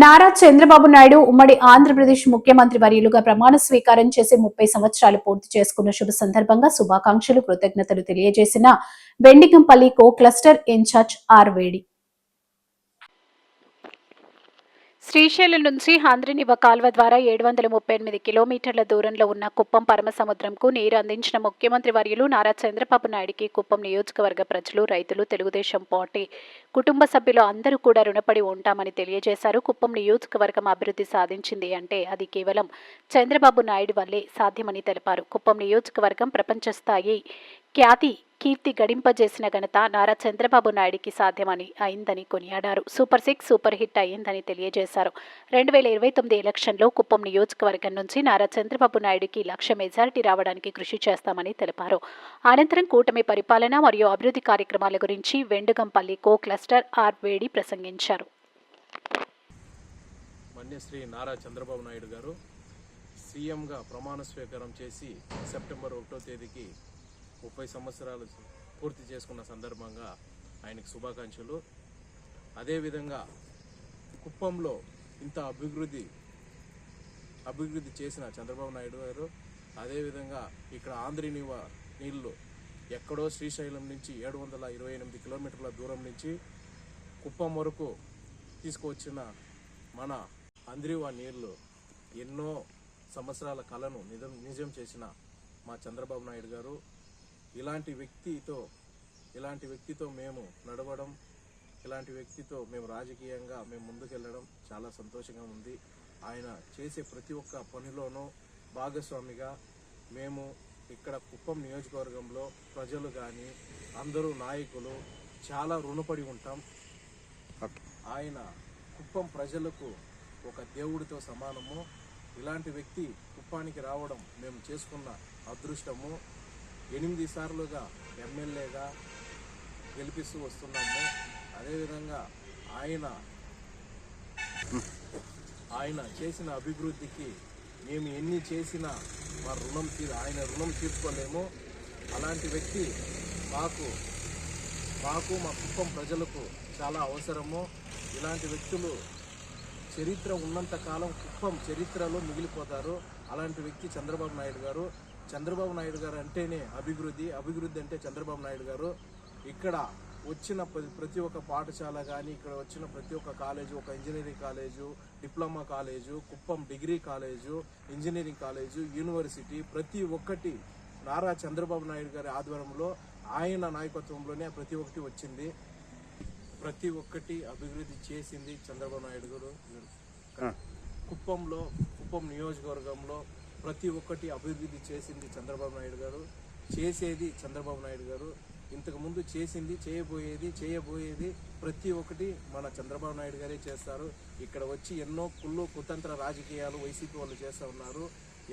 నారా చంద్రబాబు నాయుడు ఉమ్మడి ఆంధ్రప్రదేశ్ ముఖ్యమంత్రి వర్యులుగా ప్రమాణ స్వీకారం చేసి ముప్పై సంవత్సరాలు పూర్తి చేసుకున్న శుభ సందర్భంగా శుభాకాంక్షలు కృతజ్ఞతలు తెలియజేసిన Vendigampalli co cluster in charge R వేడి. శ్రీశైలం నుంచి హంద్రినివ కాల్వ ద్వారా ఏడు వందల ముప్పై ఎనిమిది కిలోమీటర్ల దూరంలో ఉన్న కుప్పం పరమసముద్రంకు నీరు అందించిన ముఖ్యమంత్రి వర్యులు నారా చంద్రబాబు నాయుడికి కుప్పం నియోజకవర్గ ప్రజలు రైతులు తెలుగుదేశం పార్టీ కుటుంబ సభ్యులు అందరూ కూడా రుణపడి ఉంటామని తెలియజేశారు. కుప్పం నియోజకవర్గం అభివృద్ధి సాధించింది అంటే అది కేవలం చంద్రబాబు నాయుడు వల్లే సాధ్యమని తెలిపారు. కుప్పం నియోజకవర్గం ప్రపంచ స్థాయి ఖ్యాతి కీర్తి గడింపజేసిన ఘనత నారా చంద్రబాబు నాయుడికి సాధ్యమని అయిందని కొనియాడారు. సూపర్ సిక్స్ సూపర్ హిట్ అయిందని తెలియజేశారు. రెండు వేల ఇరవై తొమ్మిది ఎలక్షన్లో కుప్పం నియోజకవర్గం నుంచి నారా చంద్రబాబు నాయుడికి లక్ష మెజారిటీ రావడానికి కృషి చేస్తామని తెలిపారు. అనంతరం కూటమి పరిపాలన మరియు అభివృద్ధి కార్యక్రమాల గురించి వెండుగంపల్లి కో క్లస్టర్ ఆర్ వేడి ప్రసంగించారు. మన్యశ్రీ నారా చంద్రబాబు నాయుడు గారు సీఎంగా ప్రమాణ స్వీకారం చేసి సెప్టెంబర్ ఒకటో తేదీకి ముప్పై సంవత్సరాలు పూర్తి చేసుకున్న సందర్భంగా ఆయనకు శుభాకాంక్షలు. అదేవిధంగా కుప్పంలో ఇంత అభివృద్ధి అభివృద్ధి చేసిన చంద్రబాబు నాయుడు గారు అదేవిధంగా ఇక్కడ ఆంధ్రీనివ నీళ్ళు ఎక్కడో శ్రీశైలం నుంచి ఏడు వందల ఇరవై ఎనిమిది కిలోమీటర్ల దూరం నుంచి కుప్పం వరకు తీసుకువచ్చిన మన అంద్రివా నీళ్ళు ఎన్నో సంవత్సరాల కళను నిజం నిజం చేసిన మా చంద్రబాబు నాయుడు గారు. ఇలాంటి వ్యక్తితో ఇలాంటి వ్యక్తితో మేము నడవడం ఇలాంటి వ్యక్తితో మేము రాజకీయంగా మేము ముందుకెళ్ళడం చాలా సంతోషంగా ఉంది. ఆయన చేసే ప్రతి ఒక్క పనిలోనూ భాగస్వామిగా మేము ఇక్కడ కుప్పం నియోజకవర్గంలో ప్రజలు కానీ అందరూ నాయకులు చాలా రుణపడి ఉంటాం. ఆయన కుప్పం ప్రజలకు ఒక దేవుడితో సమానము. ఇలాంటి వ్యక్తి కుప్పానికి రావడం మేము చేసుకున్న అదృష్టము. ఎనిమిది సార్లుగా ఎమ్మెల్యేగా గెలిపిస్తూ వస్తున్నాము. అదేవిధంగా ఆయన ఆయన చేసిన అభివృద్ధికి మేము ఎన్ని చేసినా మా రుణం తీ ఆయన రుణం తీర్చుకోలేము. అలాంటి వ్యక్తి మాకు మాకు మా కుప్పం ప్రజలకు చాలా అవసరము. ఇలాంటి వ్యక్తులు చరిత్ర ఉన్నంత కాలం కుప్పం చరిత్రలో మిగిలిపోతారు. అలాంటి వ్యక్తి చంద్రబాబు నాయుడు గారు చంద్రబాబు నాయుడు గారు అంటేనే అభివృద్ధి. అభివృద్ధి అంటే చంద్రబాబు నాయుడు గారు. ఇక్కడ వచ్చిన ప్రతి- ప్రతి ఒక్క పాఠశాల కానీ ఇక్కడ వచ్చిన ప్రతి ఒక్క కాలేజు ఒక engineering college diploma college Kuppam degree college engineering college university ప్రతి ఒక్కటి నారా చంద్రబాబు నాయుడు గారి ఆధ్వర్యంలో ఆయన నాయకత్వంలోనే ప్రతి ఒక్కటి వచ్చింది. ప్రతి ఒక్కటి అభివృద్ధి చేసింది చంద్రబాబు నాయుడు గారు. కుప్పంలో కుప్పం నియోజకవర్గంలో ప్రతి ఒక్కటి అభివృద్ధి చేసింది చంద్రబాబు నాయుడు గారు. చేసేది చంద్రబాబు నాయుడు గారు. ఇంతకుముందు చేసింది చేయబోయేది చేయబోయేది ప్రతి ఒక్కటి మన చంద్రబాబు నాయుడు గారే చేస్తారు. ఇక్కడ వచ్చి ఎన్నో కుళ్ళు కుతంత్ర రాజకీయాలు వైసీపీ వాళ్ళు చేస్తూ ఉన్నారు.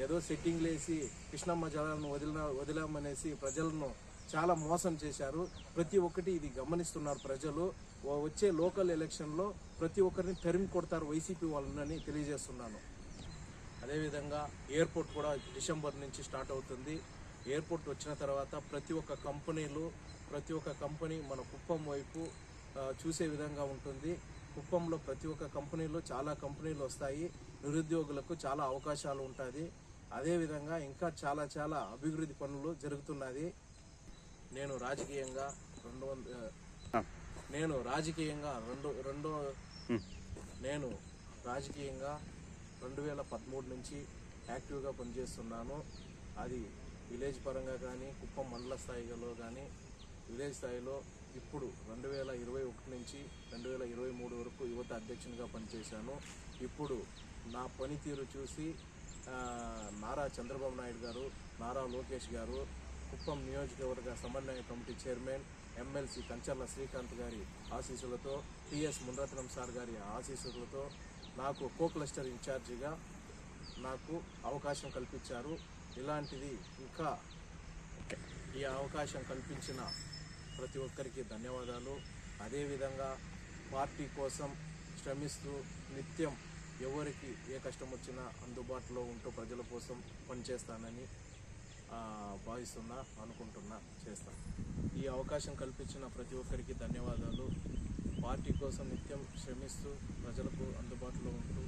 ఏదో సెట్టింగ్లు వేసి కృష్ణమ్మ జలాలను వదిలిన వదిలామనేసి ప్రజలను చాలా మోసం చేశారు. ప్రతి ఒక్కటి ఇది గమనిస్తున్నారు ప్రజలు. వచ్చే లోకల్ ఎలక్షన్లో ప్రతి ఒక్కరిని తరిమి కొడతారు వైసీపీ వాళ్ళని తెలియజేస్తున్నాను. అదేవిధంగా ఎయిర్పోర్ట్ కూడా డిసెంబర్ నుంచి స్టార్ట్ అవుతుంది. ఎయిర్పోర్ట్ వచ్చిన తర్వాత ప్రతి ఒక్క కంపెనీలు ప్రతి ఒక్క కంపెనీ మన కుప్పం వైపు చూసే విధంగా ఉంటుంది. కుప్పంలో ప్రతి ఒక్క కంపెనీలో చాలా కంపెనీలు వస్తాయి. నిరుద్యోగులకు చాలా అవకాశాలు ఉంటుంది అదేవిధంగా ఇంకా చాలా చాలా అభివృద్ధి పనులు జరుగుతున్నది. నేను రాజకీయంగా రెండు వంద నేను రాజకీయంగా రెండు రెండో నేను రాజకీయంగా రెండు వేల పదమూడు నుంచి యాక్టివ్గా పనిచేస్తున్నాను. అది విలేజ్ పరంగా కానీ కుప్పం మండల స్థాయిలో కానీ విలేజ్ స్థాయిలో ఇప్పుడు రెండు వేల ఇరవై ఒకటి నుంచి రెండు వేల ఇరవై మూడు వరకు యువత అధ్యక్షునిగా పనిచేశాను. ఇప్పుడు నా పనితీరు చూసి నారా చంద్రబాబు నాయుడు గారు నారా లోకేష్ గారు కుప్పం నియోజకవర్గ సమన్వయ committee chairman MLC Kancharla Srikanth గారి ఆశీస్సులతో టిఎస్ మునరత్నం సార్ గారి ఆశీస్సులతో నాకు కో క్లస్టర్ ఇన్ఛార్జిగా నాకు అవకాశం కల్పించారు. ఇలాంటిది ఇంకా ఈ అవకాశం కల్పించిన ప్రతి ఒక్కరికి ధన్యవాదాలు. అదేవిధంగా పార్టీ కోసం శ్రమిస్తూ నిత్యం ఎవరికి ఏ కష్టం వచ్చినా అందుబాటులో ఉంటూ ప్రజల కోసం పనిచేస్తానని భావిస్తున్నా అనుకుంటున్నా చేస్తాను ఈ అవకాశం కల్పించిన ప్రతి ఒక్కరికి ధన్యవాదాలు. కోసం నిత్యం శ్రమిస్తూ ప్రజలకు అందుబాటులో ఉంటూ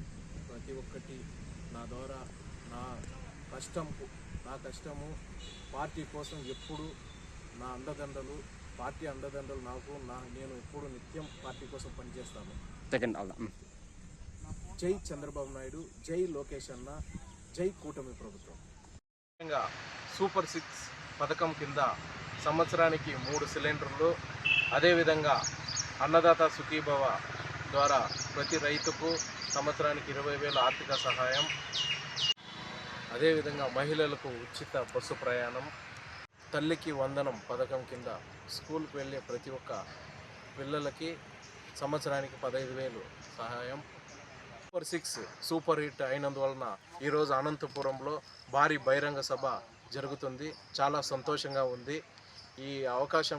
ప్రతి ఒక్కటి నా ద్వారా నా కష్టంకు నా కష్టము పార్టీ కోసం ఎప్పుడు నా అండదండలు పార్టీ అండదండలు నాకు నా నేను ఎప్పుడు నిత్యం పార్టీ కోసం పనిచేస్తాను. సెకండ్ జై చంద్రబాబు నాయుడు జై లోకేష్ అన్న జై కూటమి ప్రభుత్వం. ముఖ్యంగా సూపర్ సిక్స్ పథకం కింద సంవత్సరానికి మూడు సిలిండర్లు అదేవిధంగా అన్నదాత సుఖీభవ ద్వారా ప్రతి రైతుకు సంవత్సరానికి ఇరవై వేల ఆర్థిక సహాయం. అదేవిధంగా మహిళలకు ఉచిత బస్సు ప్రయాణం తల్లికి వందనం పథకం కింద స్కూల్కి వెళ్ళే ప్రతి ఒక్క పిల్లలకి సంవత్సరానికి పదహైదు వేలు సహాయం. సూపర్ సిక్స్ సూపర్ హిట్ అయినందువలన ఈరోజు అనంతపురంలో భారీ బహిరంగ సభ జరుగుతుంది. చాలా సంతోషంగా ఉంది. ఈ అవకాశం